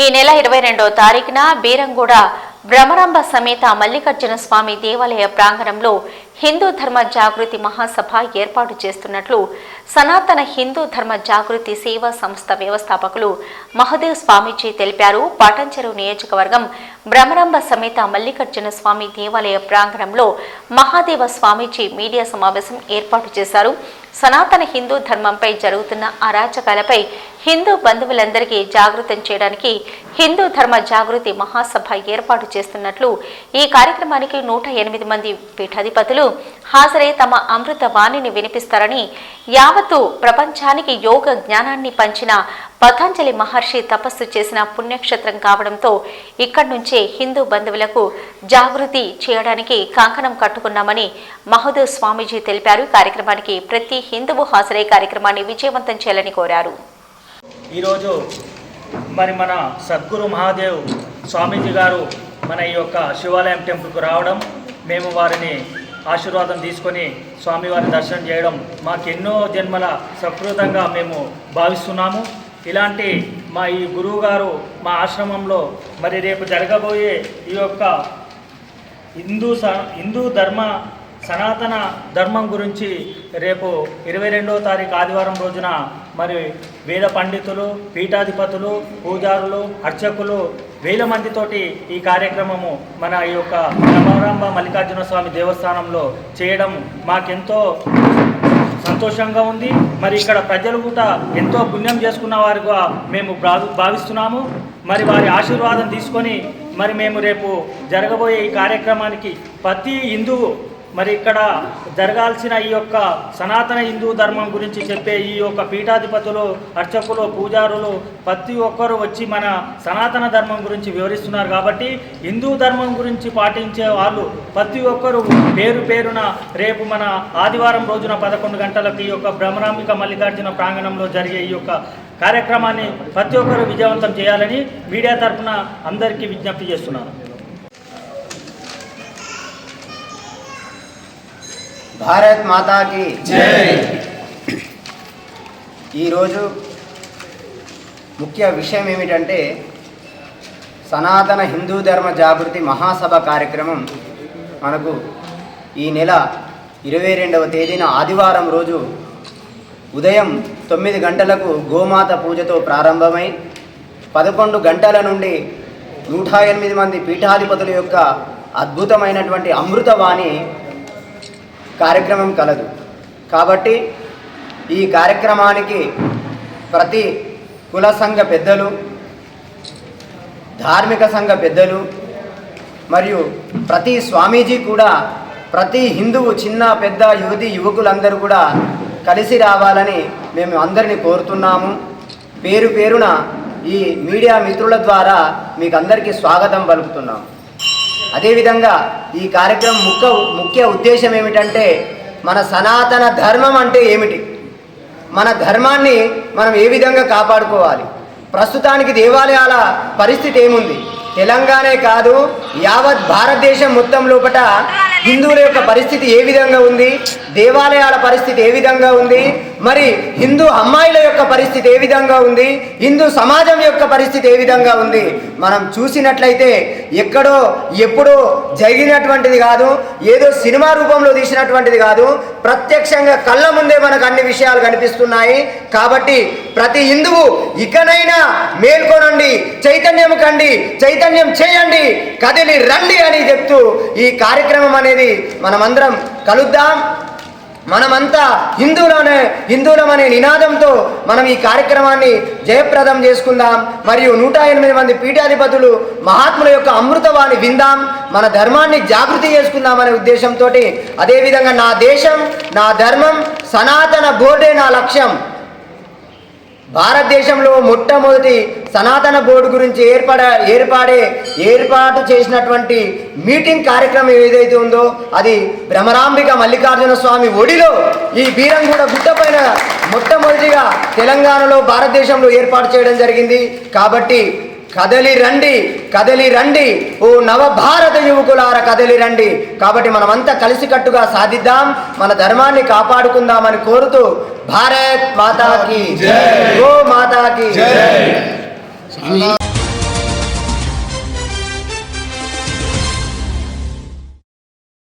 ఈ నెల ఇరవై రెండో తారీఖున బీరంగూడ భ్రమరాంబ సమేత మల్లికార్జున స్వామి దేవాలయ ప్రాంగణంలో హిందూ ధర్మ జాగృతి మహాసభ ఏర్పాటు చేస్తున్నట్లు సనాతన హిందూ ధర్మ జాగృతి సేవా సంస్థ వ్యవస్థాపకులు మహదేవ్ స్వామీజీ తెలిపారు. పాటంచెరు నియోజకవర్గం భ్రమరాంబ సమేత మల్లికార్జున స్వామి దేవాలయ ప్రాంగణంలో మహాదేవ స్వామీజీ మీడియా సమావేశం ఏర్పాటు చేశారు. సనాతన హిందూ ధర్మంపై జరుగుతున్న అరాచకాలపై హిందూ బంధువులందరికీ జాగృతం చేయడానికి హిందూ ధర్మ జాగృతి మహాసభ ఏర్పాటు చేస్తున్నట్లు ఈ కార్యక్రమానికి నూట ఎనిమిది మంది పీఠాధిపతులు హాజరై తమ అమృత వాణిని వినిపిస్తారని యావత్తు ప్రపంచానికి యోగ జ్ఞానాన్ని పంచిన పతంజలి మహర్షి తపస్సు చేసిన పుణ్యక్షేత్రం కావడంతో ఇక్కడి నుంచే హిందూ బంధువులకు జాగృతి చేయడానికి కంకణం కట్టుకున్నామని మహదూ స్వామీజీ తెలిపారు. కార్యక్రమానికి ప్రతి హిందువు హాజరై కార్యక్రమాన్ని విజయవంతం చేయాలని కోరారు. ఈరోజు మరి మన సద్గురు మహాదేవ్ స్వామీజీ గారు మన ఈ యొక్క శివాలయం టెంపుల్కు రావడం మేము వారిని ఆశీర్వాదం తీసుకొని స్వామివారి దర్శనం చేయడం మాకెన్నో జన్మల సకృతంగా మేము భావిస్తున్నాము. ఇలాంటి మా ఈ గురువు గారు మా ఆశ్రమంలో మరి రేపు జరగబోయే ఈ యొక్క హిందూ స హిందూ ధర్మ సనాతన ధర్మం గురించి రేపు ఇరవై రెండవ తారీఖు ఆదివారం రోజున మరి వేద పండితులు పీఠాధిపతులు పూజారులు అర్చకులు వేల మందితోటి ఈ కార్యక్రమము మన ఈ యొక్క నవరాంబ మల్లికార్జున స్వామి దేవస్థానంలో చేయడం మాకెంతో సంతోషంగా ఉంది. మరి ఇక్కడ ప్రజలు కూడా ఎంతో పుణ్యం చేసుకున్న వారిగా మేము భావి- భావిస్తున్నాము. మరి వారి ఆశీర్వాదం తీసుకొని మరి మేము రేపు జరగబోయే ఈ కార్యక్రమానికి ప్రతి హిందువు మరి ఇక్కడ జరగాల్సిన ఈ యొక్క సనాతన హిందూ ధర్మం గురించి చెప్పే ఈ యొక్క పీఠాధిపతులు అర్చకులు పూజారులు ప్రతి ఒక్కరు వచ్చి మన సనాతన ధర్మం గురించి వివరిస్తున్నారు కాబట్టి హిందూ ధర్మం గురించి పాటించే వాళ్ళు ప్రతి ఒక్కరు పేరు పేరున రేపు మన ఆదివారం రోజున పదకొండు గంటలకు ఈ యొక్క భ్రమరాంబిక మల్లికార్జున ప్రాంగణంలో జరిగే ఈ యొక్క కార్యక్రమాన్ని ప్రతి ఒక్కరు విజయవంతం చేయాలని మీడియా తరఫున అందరికీ విజ్ఞప్తి చేస్తున్నాను. భారత్ మాతాకి ఈరోజు ముఖ్య విషయం ఏమిటంటే సనాతన హిందూ ధర్మ జాగృతి మహాసభ కార్యక్రమం మనకు ఈ నెల ఇరవై రెండవ తేదీన ఆదివారం రోజు ఉదయం తొమ్మిది గంటలకు గోమాత పూజతో ప్రారంభమై పదకొండు గంటల నుండి నూట ఎనిమిది మంది పీఠాధిపతుల యొక్క అద్భుతమైనటువంటి అమృతవాణి కార్యక్రమం కలదు. కాబట్టి ఈ కార్యక్రమానికి ప్రతి కుల సంఘ పెద్దలు ధార్మిక సంఘ పెద్దలు మరియు ప్రతి స్వామీజీ కూడా ప్రతి హిందువు చిన్న పెద్ద యువతి యువకులందరూ కూడా కలిసి రావాలని మేము అందరినీ కోరుతున్నాము. పేరు పేరున ఈ మీడియా మిత్రుల ద్వారా మీకు అందరికీ స్వాగతం పలుకుతున్నాము. అదేవిధంగా ఈ కార్యక్రమం ముఖ్య ముఖ్య ఉద్దేశం ఏమిటంటే మన సనాతన ధర్మం అంటే ఏమిటి? మన ధర్మాన్ని మనం ఏ విధంగా కాపాడుకోవాలి? ప్రస్తుతానికి దేవాలయాల పరిస్థితి ఏముంది? తెలంగాణే కాదు యావత్ భారతదేశం మొత్తం లోపట హిందువుల యొక్క పరిస్థితి ఏ విధంగా ఉంది? దేవాలయాల పరిస్థితి ఏ విధంగా ఉంది? మరి హిందూ అమ్మాయిల యొక్క పరిస్థితి ఏ విధంగా ఉంది? హిందూ సమాజం యొక్క పరిస్థితి ఏ విధంగా ఉంది? మనం చూసినట్లయితే ఎక్కడో ఎప్పుడో జరిగినటువంటిది కాదు ఏదో సినిమా రూపంలో తీసినటువంటిది కాదు ప్రత్యక్షంగా కళ్ళ ముందే మనకు అన్ని విషయాలు కనిపిస్తున్నాయి. కాబట్టి ప్రతి హిందువు ఇకనైనా మేల్కొనండి చైతన్యం కండి చైతన్యం చేయండి కదిలి రండి అని చెప్తూ ఈ కార్యక్రమం అనేది మనమందరం కలుద్దాం. మనమంతా హిందువులనే హిందువులమనే నినాదంతో మనం ఈ కార్యక్రమాన్ని జయప్రదం చేసుకుందాం. మరియు నూట ఎనిమిది మంది పీఠాధిపతులు మహాత్ముల యొక్క అమృతవాణి విందాం. మన ధర్మాన్ని జాగృతి చేసుకుందాం అనే ఉద్దేశంతో అదేవిధంగా నా దేశం నా ధర్మం సనాతన బోర్డే నా లక్ష్యం. భారతదేశంలో మొట్టమొదటి సనాతన బోర్డు గురించి ఏర్పడ ఏర్పాడే ఏర్పాటు చేసినటువంటి మీటింగ్ కార్యక్రమం ఏదైతే ఉందో అది భ్రమరాంబిక మల్లికార్జున స్వామి ఒడిలో ఈ బీరంగూడ గుట్టపైన మొట్టమొదటిగా తెలంగాణలో భారతదేశంలో ఏర్పాటు చేయడం జరిగింది. కాబట్టి కదలి రండి కదలి రండి ఓ నవ భారత యువకులార కదలి రండి. కాబట్టి మనమంతా కలిసికట్టుగా సాధిద్దాం మన ధర్మాన్ని కాపాడుకుందామని కోరుతూ భారత్ మాతాకి గో మాతాకి I mean,